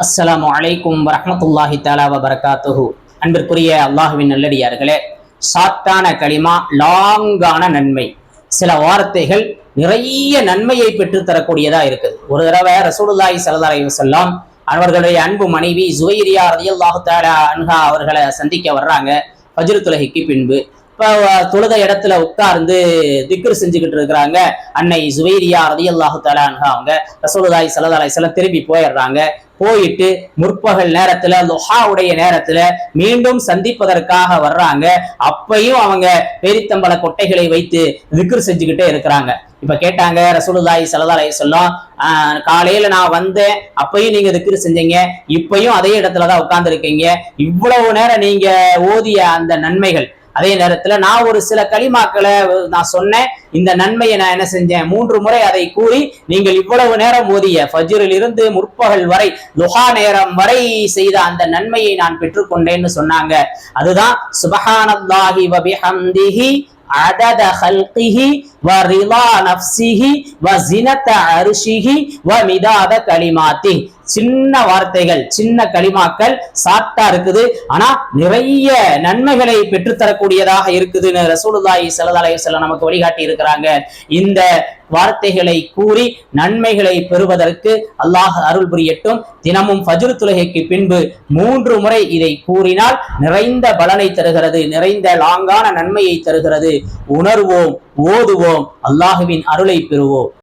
அஸ்ஸலாமு அலைக்கும் வரமத்துல்லாஹி தாலா வபரகாத்துஹு. அன்பிற்குரிய அல்லாஹுவின் நல்லடியார்களே சாத்தான களிமா லாங்கான நன்மை. சில வார்த்தைகள் நிறைய நன்மையை பெற்றுத்தரக்கூடியதா இருக்குது. ஒரு தடவை ரசூலுல்லாஹி ஸல்லல்லாஹு அலைஹி அவர்களுடைய அன்பு மனைவி ஜுவைரியா ரதியல்லாஹு தாலா அன்ஹா அவர்களை சந்திக்க வர்றாங்க. ஃபஜ்ர் துலகிக்கு பின்பு இப்போ தொழுத இடத்துல உட்கார்ந்து திக்ரு செஞ்சுக்கிட்டு இருக்கிறாங்க. அன்னை ஜுவைரியா ரதி அல்லாஹு அன்ஹா அவங்க ரசூலுல்லாஹி ஸல்லல்லாஹு அலைஹி திரும்பி போயிடுறாங்க. போயிட்டு முற்பகல் நேரத்துல உடைய நேரத்துல மீண்டும் சந்திப்பதற்காக வர்றாங்க. அப்பையும் அவங்க பேரித்தம்பள கொட்டைகளை வைத்து திக்ரு செஞ்சுக்கிட்டே இருக்கிறாங்க. இப்ப கேட்டாங்க ரசூலுதாய் ஸல்லல்லாஹு சொல்லும் ஆஹ், காலையில நான் வந்தேன். அப்பையும் நீங்க திக்ரு செஞ்சீங்க. இப்பையும் அதே இடத்துல தான் உட்கார்ந்து இருக்கீங்க இவ்வளவு நேரம் நீங்க ஓதிய அந்த நன்மைகள் அதே நேரத்துல நான் ஒரு சில களிமாக்களை நான் சொன்னேன் இந்த நன்மையை நான் என்ன செஞ்சேன் மூன்று முறை அதை கூறி நீங்கள் இவ்வளவு நேரம் ஓதிய ஃபஜ்ரில் இருந்து முற்பகல் வரை லுஹா நேரம் வரை செய்த அந்த நன்மையை நான் பெற்றுக்கொண்டேன்னு சொன்னாங்க அதுதான் சுபஹானல்லாஹி வபிஹம்திஹி عدد خلقه ورضا نفسه وزنة عرشه ومداد كلماته சின்ன வார்த்தைகள் சின்ன களிமாக்கள் சாட்டா இருக்குது. ஆனா நிறைய நன்மைகளை பெற்றுத்தரக்கூடியதாக இருக்குதுன்னு ரசூலுதாயி ஸல்லல்லாஹு செல்ல நமக்கு வழிகாட்டி இருக்கிறாங்க. இந்த வார்த்தைகளை கூறி நன்மைகளை பெறுவதற்கு அல்லாஹ் அருள் புரியட்டும். தினமும் ஃபஜ்ர் துலகைக்கு பின்பு மூன்று முறை இதை கூறினால் நிறைந்த பலனை தருகிறது நிறைந்த லாங்கான நன்மையை தருகிறது. உணர்வோம் ஓதுவோம் அல்லாஹுவின் அருளை பெறுவோம்.